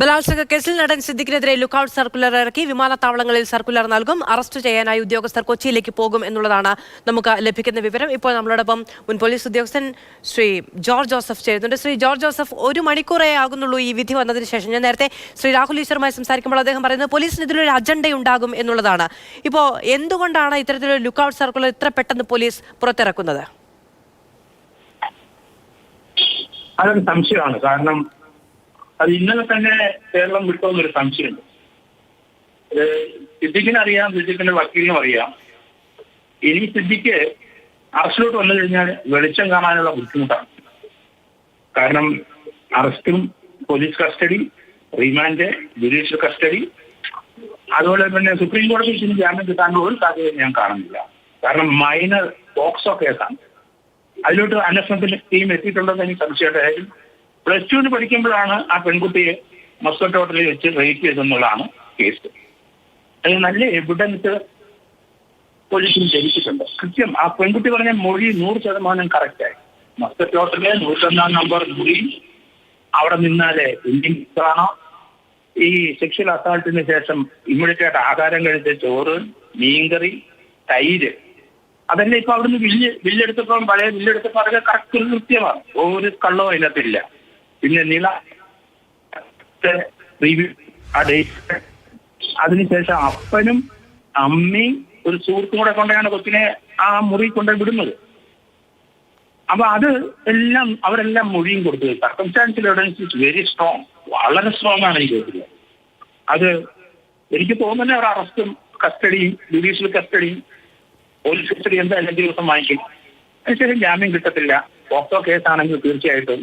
ബലാത്സംഗ കേസിൽ നടൻ സിദ്ദിഖിനെതിരെ ലുക്കൌട്ട് സർക്കുലർ ഇറക്കി. വിമാനത്താവളങ്ങളിൽ സർക്കുലർ നൽകും. അറസ്റ്റ് ചെയ്യാനായി ഉദ്യോഗസ്ഥർ കൊച്ചിയിലേക്ക് പോകും എന്നുള്ളതാണ് നമുക്ക് ലഭിക്കുന്ന വിവരം. ഇപ്പോൾ നമ്മളോടൊപ്പം മുൻ പോലീസ് ഉദ്യോഗസ്ഥൻ ശ്രീ ജോർജ് ജോസഫ് ചേരുന്നുണ്ട്. ശ്രീ ജോർജ് ജോസഫ് ഒരു മണിക്കൂറേ ആകുന്നുള്ളൂ ഈ വിധി വന്നതിന് ശേഷം. ഞാൻ നേരത്തെ ശ്രീ രാഹുൽ ഈശ്വറുമായി സംസാരിക്കുമ്പോൾ അദ്ദേഹം പറയുന്നത് പോലീസിന് ഇതിലൊരു അജണ്ട ഉണ്ടാകും എന്നുള്ളതാണ്. ഇപ്പോൾ എന്തുകൊണ്ടാണ് ഇത്തരത്തിലൊരു ലുക്കൌട്ട് സർക്കുലർ ഇത്ര പെട്ടെന്ന് പോലീസ് പുറത്തിറക്കുന്നത്? അതൊരു സംശയമാണ്. കാരണം അത് ഇന്നലെ തന്നെ കേരളം വിട്ടോന്നൊരു സംശയമുണ്ട്. സിദ്ദിഖിനെ അറിയാം സിദ്ദിഖിന്റെ വക്കീലിനും അറിയാം. ഇനി സിദ്ദിഖ് അറസ്റ്റിലോട്ട് വന്നു കഴിഞ്ഞാൽ വെളിച്ചം കാണാനുള്ള ബുദ്ധിമുട്ടാണ്. കാരണം അറസ്റ്റും police custody remand judicial custody അതുപോലെ തന്നെ സുപ്രീം കോടതി ഇനി ജാമ്യം കിട്ടാനുള്ള ഒരു സാധ്യത ഞാൻ കാണുന്നില്ല. കാരണം മൈനർ പോക്സോ കേസാണ്. അതിലോട്ട് അന്വേഷണത്തിന്റെ ടീം എത്തിയിട്ടുണ്ടെന്ന് എനിക്ക് സംശയമുണ്ടായാലും പ്ലസ് ടുവിന് പഠിക്കുമ്പോഴാണ് ആ പെൺകുട്ടിയെ മസ്കറ്റ് ഹോട്ടലിൽ വെച്ച് റേപ്പ് ചെയ്തെന്നുള്ളതാണ് കേസ് അത് നല്ല എവിഡൻസ് പോലീസിന് ലഭിച്ചിട്ടുണ്ട് കൃത്യം ആ പെൺകുട്ടി പറഞ്ഞ മൊഴി നൂറ് ശതമാനം കറക്റ്റായി മസ്കറ്റ് ഹോട്ടലിലെ നൂറ്റൊന്നാം നമ്പർ മുറി അവിടെ നിന്നാലേ ഇന്ത്യൻ ഇത്രാണോ ഈ സെക്ഷൽ അസാൾട്ടിന് ശേഷം ഇമ്മീഡിയറ്റ് ആഹാരം കഴിച്ച ചോറ് മീൻകറി തൈര് അതല്ലേ ഇപ്പൊ അവിടുന്ന് വില്ല് വില്ലെടുത്തപ്പോൾ പഴയ വില്ലെടുത്തപ്പോൾ അതൊക്കെ കറക്റ്റ് കൃത്യമാണ്. ഒരു കള്ളവും അതിനകത്തില്ല. പിന്നെ നില റിവ്യൂ അതിനുശേഷം അപ്പനും അമ്മയും ഒരു സുഹൃത്തും കൂടെ കൊണ്ടാണ് കൊച്ചിനെ ആ മുറി കൊണ്ട് വിടുന്നത്. അപ്പൊ അത് എല്ലാം അവരെല്ലാം മൊഴിയും കൊടുത്തത് circumstantial evidence is very strong വളരെ സ്ട്രോങ് ആണ് ഈ കേസിൽ അത് എനിക്ക് തോന്നുന്നത് അവർ അറസ്റ്റും കസ്റ്റഡിയും ജുഡീഷ്യൽ കസ്റ്റഡിയും പോലീസ് കസ്റ്റഡി എന്തായാലും അഞ്ച് ദിവസം വാങ്ങിക്കും. അതിനുശേഷം ജാമ്യം കിട്ടത്തില്ല. പോക്സോ കേസാണെങ്കിൽ തീർച്ചയായിട്ടും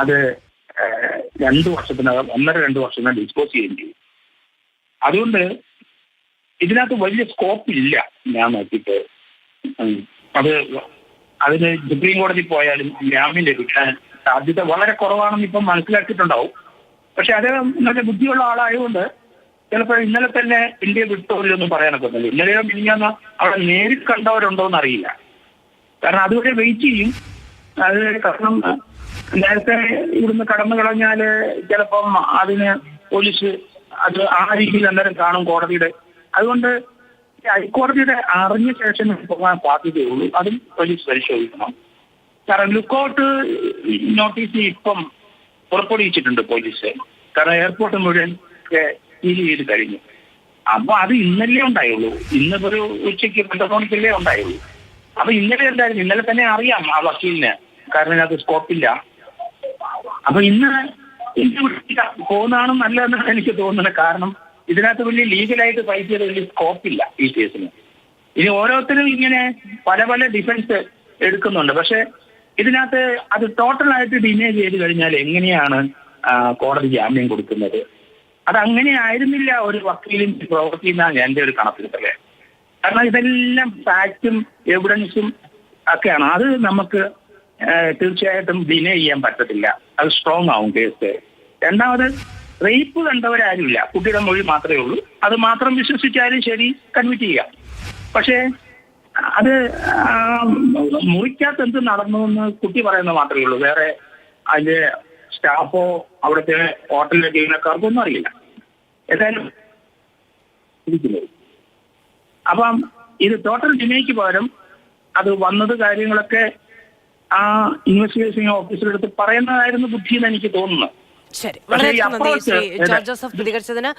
അത് രണ്ട് വർഷത്തിനകം ഒന്നര രണ്ട് വർഷത്തിനകം ഡിസ്പോസ് ചെയ്യുകയും ചെയ്യും അതുകൊണ്ട് ഇതിനകത്ത് വലിയ സ്കോപ്പ് ഇല്ല ഞാൻ നോക്കിയിട്ട്. അത് അതിന് സുപ്രീം കോടതി പോയാലും ജാമ്യം ലഭിക്കാൻ സാധ്യത വളരെ കുറവാണെന്ന് ഇപ്പം മനസ്സിലാക്കിയിട്ടുണ്ടാവും. പക്ഷെ അദ്ദേഹം നല്ല ബുദ്ധിയുള്ള ആളായതുകൊണ്ട് ചിലപ്പോൾ ഇന്നലെ തന്നെ ഇന്ത്യ വിട്ടവരിലൊന്നും പറയാനൊക്കെ ഒന്നുമില്ല ഇന്നലെയോ മിനിഞ്ഞാന്ന് അവിടെ നേരിൽ കണ്ടവരുണ്ടോ എന്നറിയില്ല കാരണം അതുവരെ വെയിറ്റ് ചെയ്യും. അത് കാരണം നേരത്തെ ഇവിടുന്ന് കടന്നു കളഞ്ഞാൽ ചിലപ്പം അതിന് പോലീസ് അത് ആ രീതിയിൽ അന്നേരം കാണും കോടതിയുടെ. അതുകൊണ്ട് ഹൈക്കോടതിയുടെ അറിഞ്ഞ ശേഷം പോകാൻ സാധ്യതയുള്ളൂ. അതും പോലീസ് പരിശോധിക്കണം. കാരണം ലുക്കൗട്ട് നോട്ടീസ് ഇപ്പം പുറപ്പെടുവിച്ചിട്ടുണ്ട് പോലീസ്. കാരണം എയർപോർട്ട് മുഴുവൻ സീൽ ചെയ്ത് കഴിഞ്ഞു. അപ്പൊ അത് ഇന്നലെ ഉണ്ടായുള്ളൂ. ഇന്നിപ്പോ ഒരു ഉച്ചയ്ക്ക് രണ്ട് മണിക്കല്ലേ ഉണ്ടായുള്ളൂ. അപ്പൊ ഇന്നലെ എന്തായാലും ഇന്നലെ തന്നെ അറിയാം ആ വക്കീലിന്. കാരണം അത് സ്കോപ്പില്ല അപ്പൊ ഇന്ന് ഇന്ത്യ പോകുന്നതാണ് നല്ലതെന്നാണ് എനിക്ക് തോന്നുന്നത്. കാരണം ഇതിനകത്ത് വലിയ ലീഗലായിട്ട് ഫൈറ്റ് ചെയ്ത് വലിയ സ്കോപ്പില്ല ഈ കേസിന് ഇനി ഓരോരുത്തരും ഇങ്ങനെ പല പല ഡിഫൻസ് എടുക്കുന്നുണ്ട്. പക്ഷെ ഇതിനകത്ത് അത് ടോട്ടലായിട്ട് ഡിനേ ചെയ്ത് കഴിഞ്ഞാൽ എങ്ങനെയാണ് കോടതി ജാമ്യം കൊടുക്കുന്നത്? അത് അങ്ങനെ ആയിരുന്നില്ല ഒരു വക്കീലും പ്രവർത്തിക്കുന്ന എന്റെ ഒരു കണക്കിലെ കാരണം ഇതെല്ലാം ഫാക്റ്റും എവിഡൻസും ഒക്കെയാണ്. അത് നമുക്ക് തീർച്ചയായിട്ടും ഡിനേ ചെയ്യാൻ പറ്റത്തില്ല. അത് സ്ട്രോങ് ആവും കേസ് രണ്ടാമത് റേപ്പ് കണ്ടവരാരുമില്ല. കുട്ടിയുടെ മൊഴി മാത്രമേ ഉള്ളൂ. അത് മാത്രം വിശ്വസിച്ചാലും ശരി കൺവിറ്റ് ചെയ്യാം പക്ഷേ അത് മുറിക്കകത്ത് എന്ത് നടന്നു എന്ന് കുട്ടി പറയുന്നത് മാത്രമേ ഉള്ളൂ. വേറെ അതിന്റെ സ്റ്റാഫോ അവിടുത്തെ ഹോട്ടലിലെ ജീവനക്കാർക്കോ ഒന്നും അറിയില്ല. ഏതായാലും അപ്പം ഇത് ടോട്ടൽ ഡിനേക്ക് പകരം അത് വന്നത് കാര്യങ്ങളൊക്കെ ആ ഇൻവെസ്റ്റിഗേഷൻ ഓഫീസറുടെ അടുത്ത് പറയുന്നതായിരുന്നു ബുദ്ധി എന്ന് എനിക്ക് തോന്നുന്നു. ശരി. വളരെ നന്ദി. George Joseph പ്രതികരിച്ചതിന്